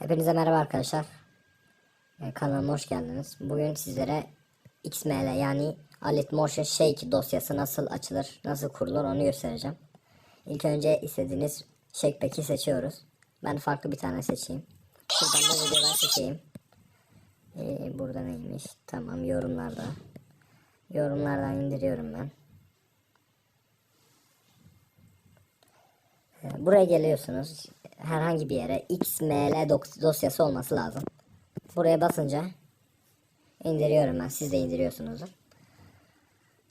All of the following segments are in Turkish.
Hepinize merhaba arkadaşlar. Ee, Kanalıma hoş geldiniz. Bugün sizlere XML yani Alit Motion Shake dosyası nasıl açılır, nasıl kurulur onu göstereceğim. İlk önce istediğiniz Shake Pack'i seçiyoruz. Ben farklı bir tane seçeyim. Şuradan da videodan seçeyim. Ee, burada neymiş? Tamam yorumlarda. Yorumlardan indiriyorum ben. Ee, Buraya geliyorsunuz. Herhangi bir yere XML dosyası olması lazım. Buraya basınca indiriyorum ben. Siz de indiriyorsunuzdur.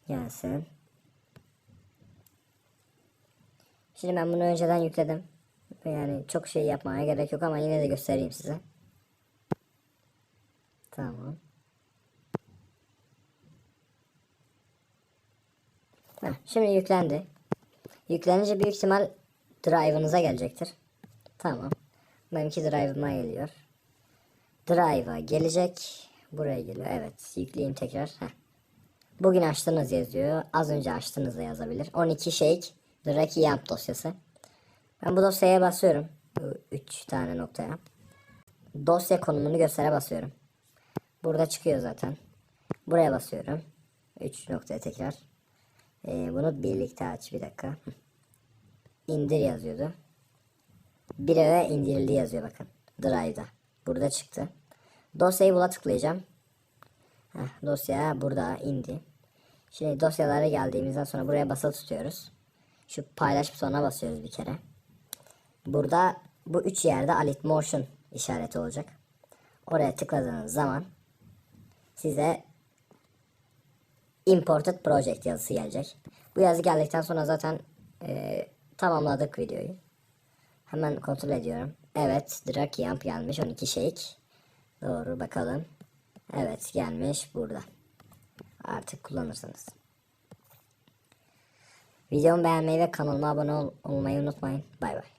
Gelsin. Şimdi ben bunu önceden yükledim. Yani çok şey yapmaya gerek yok ama yine de göstereyim size. Tamam. Heh, şimdi yüklendi. Yüklenince büyük ihtimal drive'ınıza gelecektir. Tamam. Benimki drive'ıma geliyor. Drive'a gelecek. Buraya geliyor. Evet. Yükleyeyim tekrar. Heh. Bugün açtınız yazıyor. Az önce açtınız da yazabilir. 12 shake Draki Yamp dosyası. Ben bu dosyaya basıyorum. Bu 3 tane noktaya. Dosya konumunu göstere basıyorum. Burada çıkıyor zaten. Buraya basıyorum. 3 noktaya tekrar. Ee, bunu birlikte aç. Bir dakika. İndir yazıyordu. Bir eve indirildi yazıyor bakın. Drive'da. Burada çıktı. Dosyayı bula tıklayacağım. Heh, dosya burada indi. Şimdi dosyalara geldiğimizden sonra buraya basılı tutuyoruz. Şu paylaş butonuna basıyoruz bir kere. Burada bu üç yerde Alit Motion işareti olacak. Oraya tıkladığınız zaman size Imported Project yazısı gelecek. Bu yazı geldikten sonra zaten e, tamamladık videoyu. Hemen kontrol ediyorum. Evet, Draki Yamp gelmiş 12 shake. Doğru bakalım. Evet gelmiş burada. Artık kullanırsınız. Videomu beğenmeyi ve kanalıma abone ol- olmayı unutmayın. Bay bay.